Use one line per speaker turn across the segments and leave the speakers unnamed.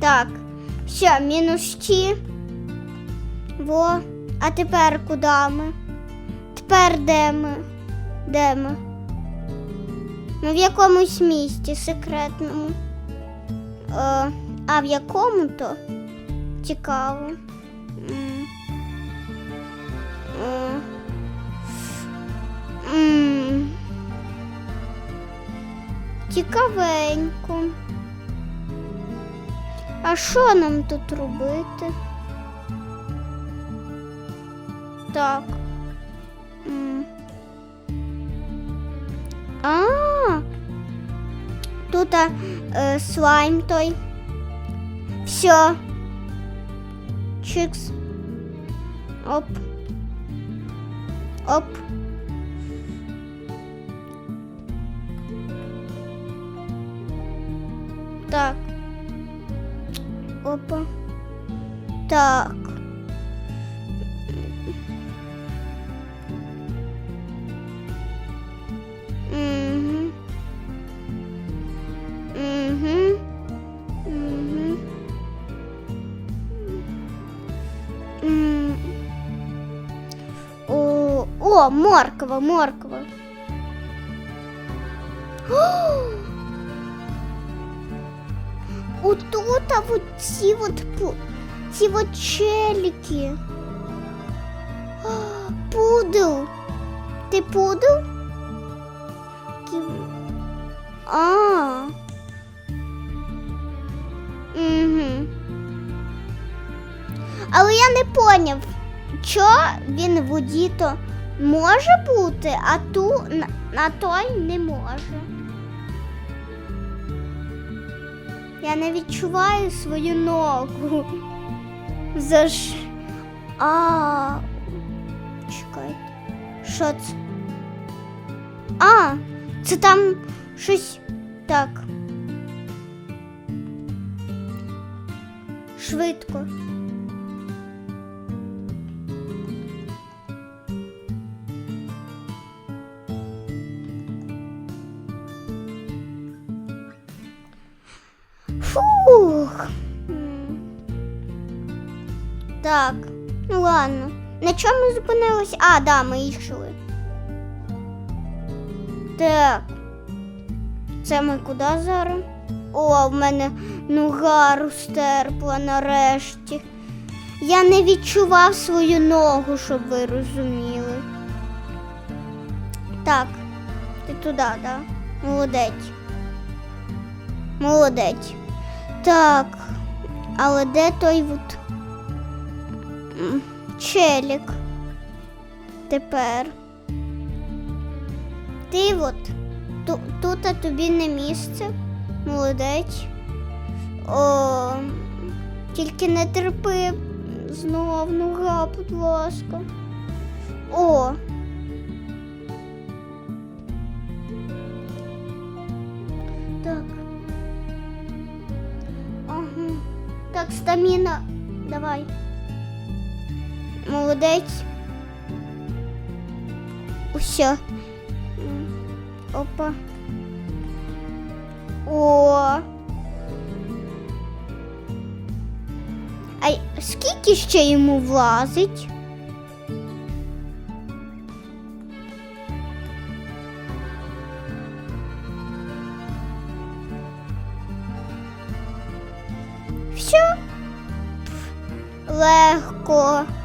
Так, все, мінус ті. Во. А тепер куди ми? Тепер де ми? Де ми? Ми в якомусь місті секретному. Е, а в якому то? Цікаво. М. Е. М. Цікавенько. А що нам тут робити? Так. А. Тут е, слайм той. Все. Чикс. Оп. Оп. Так. Угу. Угу. Угу. О, о, морква, морква. Вот тут, а вот ці вот, ці вот челики. Ти пудел? Кі- А. Угу. Але я не поняв, що він в то може бути, а ту на той не може. Я не відчуваю свою ногу. За ж. А. Чекайте. Що це? А, це там щось так. Швидко. Ладно. На чому ми зупинилися? А, да, ми йшли. Так. Це ми куди зараз? О, в мене нога розтерпла нарешті. Я не відчував свою ногу, щоб ви розуміли. Так, ти туди, да? Молодець. Молодець. Так, але де той от челік? Тепер. Ти от ту, тут а тобі не місце. Молодець. О, тільки не терпи знов нога, будь ласка. О. Так. Ага. Так, стаміна. Давай. Молодець. Усе. Опа. О. А скільки ще йому влазить? Все. Легко.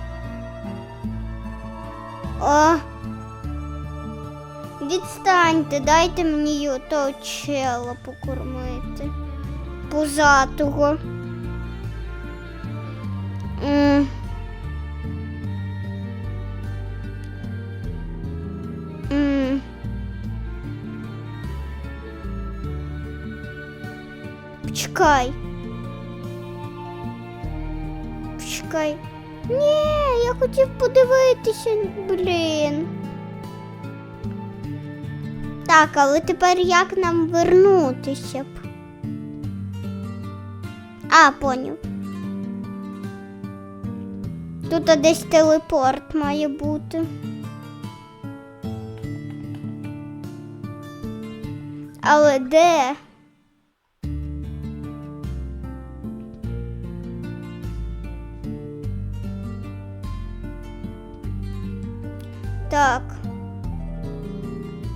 О. Відстаньте, дайте мені того чела покормити. Пузатого. М. М. Почекай. Почекай. Ні, Я хотів подивитися, блін. Так, але тепер як нам вернутися б? А, поняв. Тут десь телепорт має бути. Але де? Так.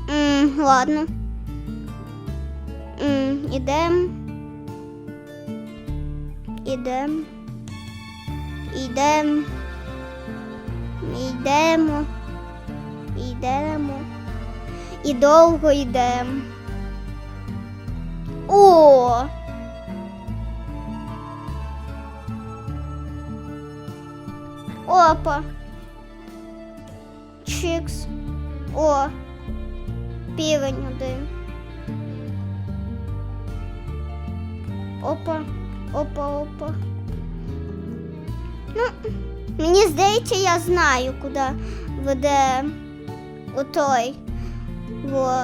М, ладно. М, ідем. Ідем. Ідем. Йдемо. Йдемо. І довго йдемо. О! Опа. Чикс. О. Півень один. Опа, опа, опа. Ну, мені здається, я знаю, куди веде отой во,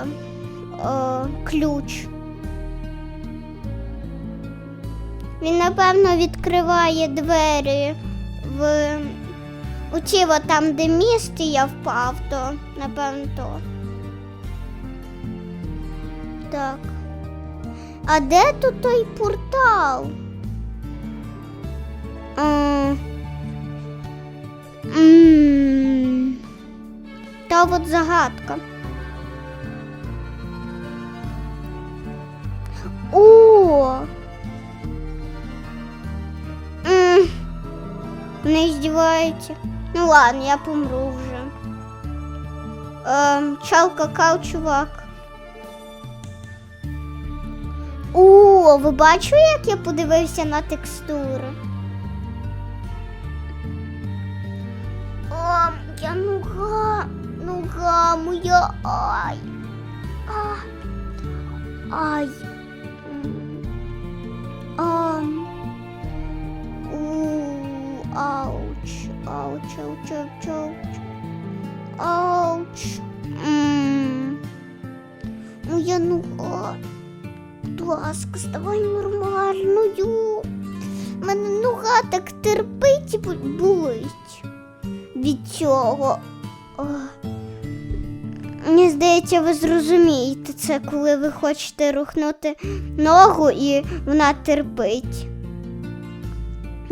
о, ключ. Він, напевно, відкриває двері в у ті там, де міст я впав, то напевно то. Так. А де тут той портал? М. Та от загадка. О! Не издеваете? Ну ладно, я помру вже. Ем, чал какао, чувак. О, ви бачили, як я подивився на текстури? О, я нуга, нуга моя, ай. А, ай. Ам. У, ауч, ауч, ауч, ауч, ауч. Ауч. М. Моя нуга. Будь ласка, ставай нормальною. Мене нога так терпить і болить від цього. Мені здається, ви зрозумієте це, коли ви хочете рухнути ногу і вона терпить.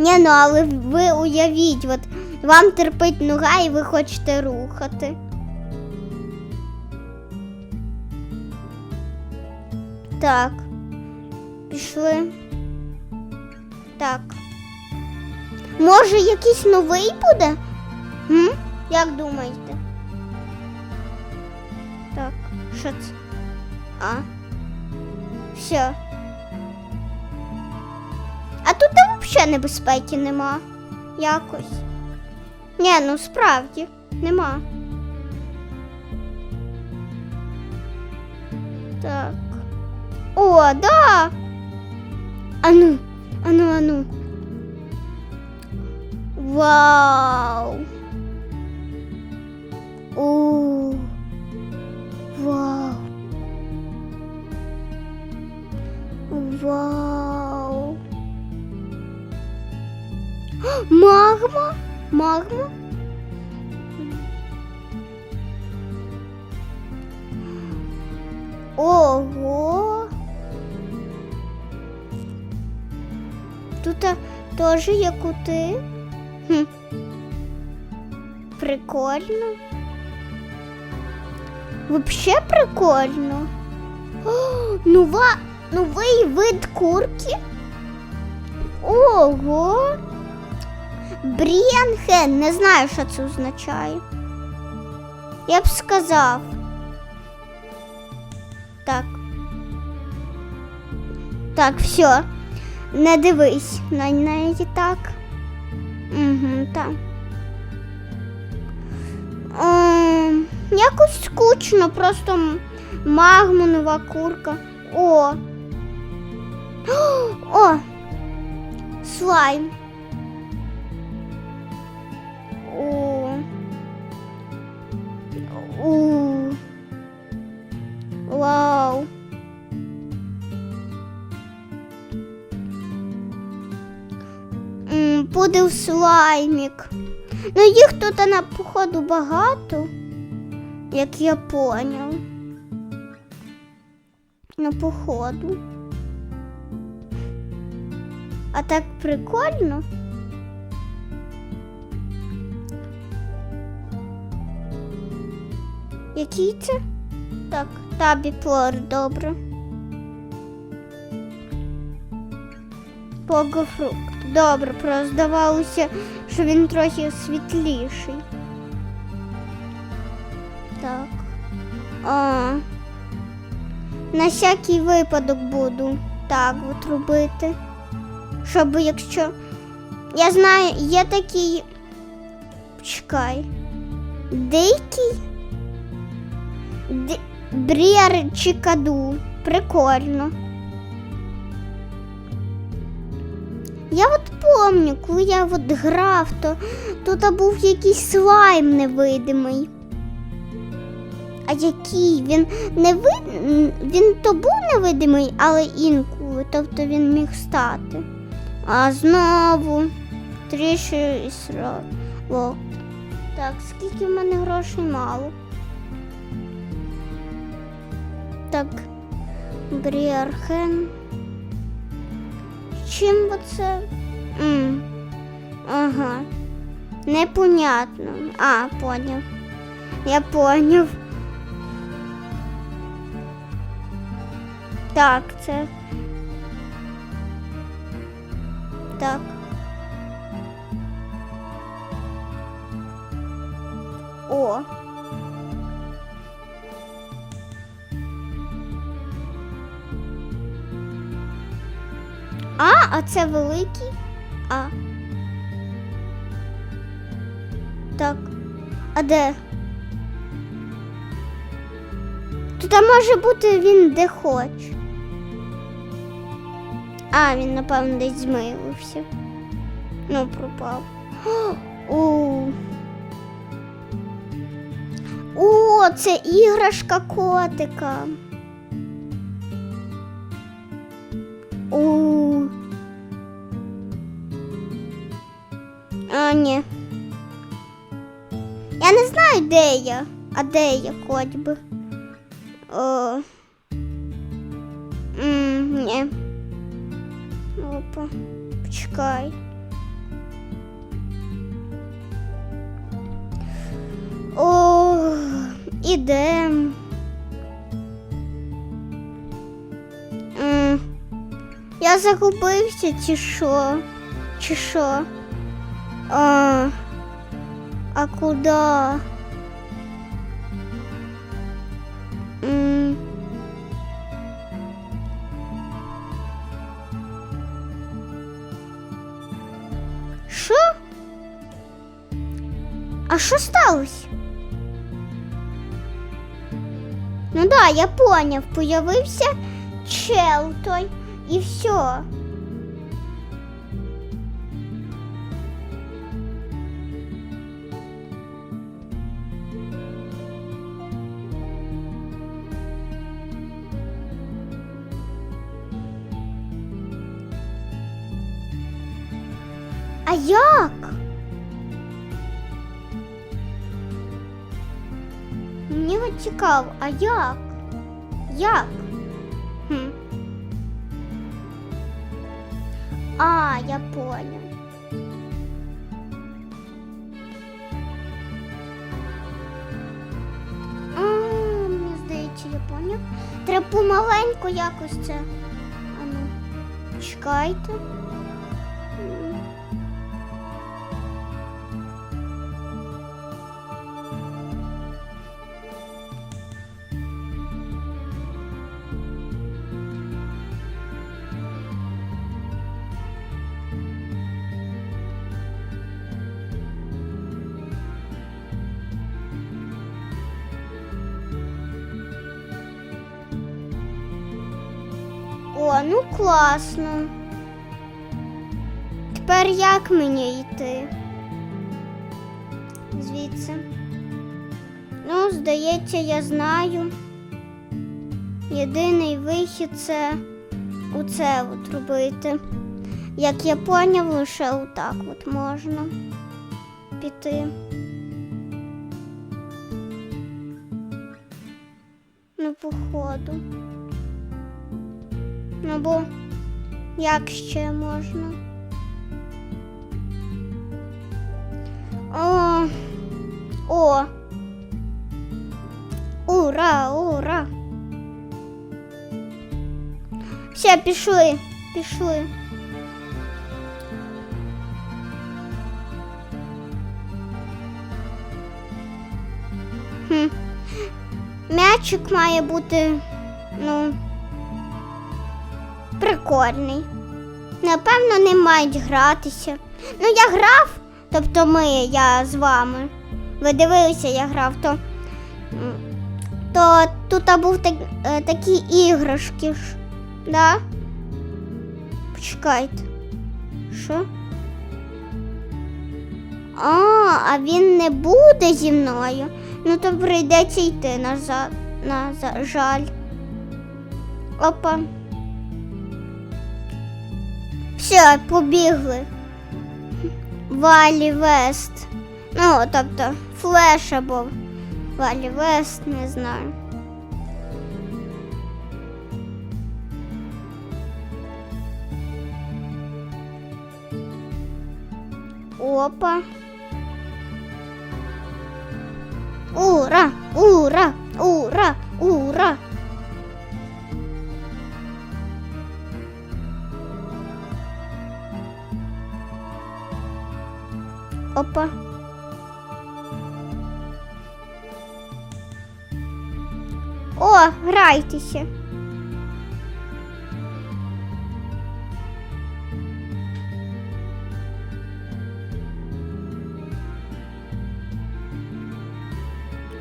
Ні, ну але ви уявіть, от вам терпить нога і ви хочете рухати. Так. Пішли. Так. Може, якийсь новий буде? М? Як думаєте? Так, що це? А. Все. Взагалі небезпеки нема. Якось. Ні, ну справді нема. Так. О, да. Ану, ану, ану. Вау. У. Вау. Вау. Магма? Магма? Ого. Тут теж є кути. Хм. Прикольно. Вообще прикольно. О, нова, новий вид курки. Ого. Бріанхен, не знаю, що це означає. Я б сказав. Так. Так, все. Не дивись на неї так. Угу, так. Ем, якось скучно, просто м- магма, нова курка. О. О! Слайм. Буде слаймік. Ну їх тут на походу багато, як я поняв. На походу. А так прикольно. Який це? Так, табіплор, добре. Погофрукт. Добре, просто здавалося, що він трохи світліший. Так. А, на всякий випадок буду так от робити. Щоб якщо. Я знаю, є такий. Чекай. Дикий. Ди... Бріар Чикаду. Прикольно. Я от помню, коли я от грав, то тут був якийсь слайм невидимий. А який? Він не ви... він то був невидимий, але інколи, тобто він міг стати. А знову трішки і срало. Так, скільки в мене грошей мало. Так, Бріархен. Чим бо це? М. Ага. Непонятно. А, поняв. Я поняв. Так, це. Так. О. А, це великий? А. Так. А де? Тут може бути він де хоч. А, він, напевно, десь змилився. Ну, пропав. О, О, це іграшка котика. У. А, ні. Я не знаю, де я. А де я хоч би. О. М, ні. Опа. Почекай. О, ідем. М, Я загубився, чи що? Чи що? А, а куди? М. Що? А що сталося? Ну да, я поняв, появився чел той і все. Цікаво, а як? Як? Хм. А, я понял. А, мені здається, я поняв. Треба помаленьку якось це. А ну, чекайте. Ну класно. Тепер як мені йти? Звідси. Ну, здається, я знаю. Єдиний вихід це оце от робити. Як я поняв, лише отак от можна піти. Ну, походу. Ну бо як ще можна? О, о. Ура, ура! Все, пішли, пішли. Хм. М'ячик має бути, ну прикольний. Напевно, не мають гратися. Ну, я грав, тобто ми, я з вами. Ви дивилися, я грав, то, то тут був так, е, такі іграшки ж. Да? Почекайте. Що? А, а він не буде зі мною. Ну то прийдеться йти назад. На жаль. Опа. Все, побігли. Валі Вест. Ну, тобто, флеш або Валі Вест, не знаю. Опа. Ура! Ура! Ура! Ура! Опа. О, грайтеся.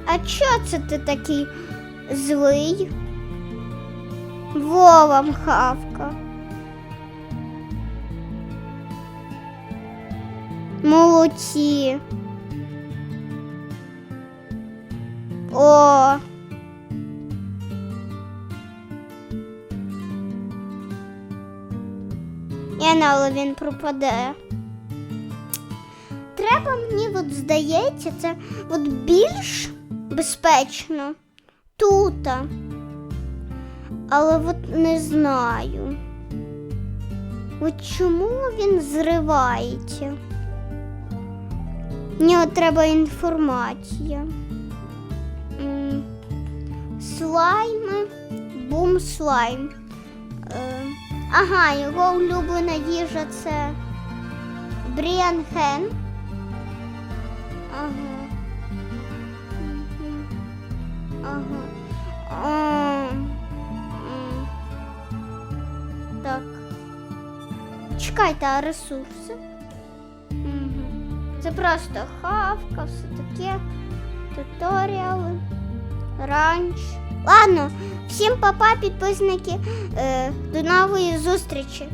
А чо це ти такий злий? Вова мхавка. Молодці. О. Я не, але він пропаде. Треба мені, от здається, це от більш безпечно тут. Але от не знаю. От чому він зривається? Нього треба інформація. Слайми, бум слайм. Е, ага, його улюблена їжа це Бріан Хен. Ага. Ага. Так. Чекайте, а ресурси? Це просто хавка, все таке. Туторіали. Ранч. Ладно, всім папа, підписники. Е, до нової зустрічі.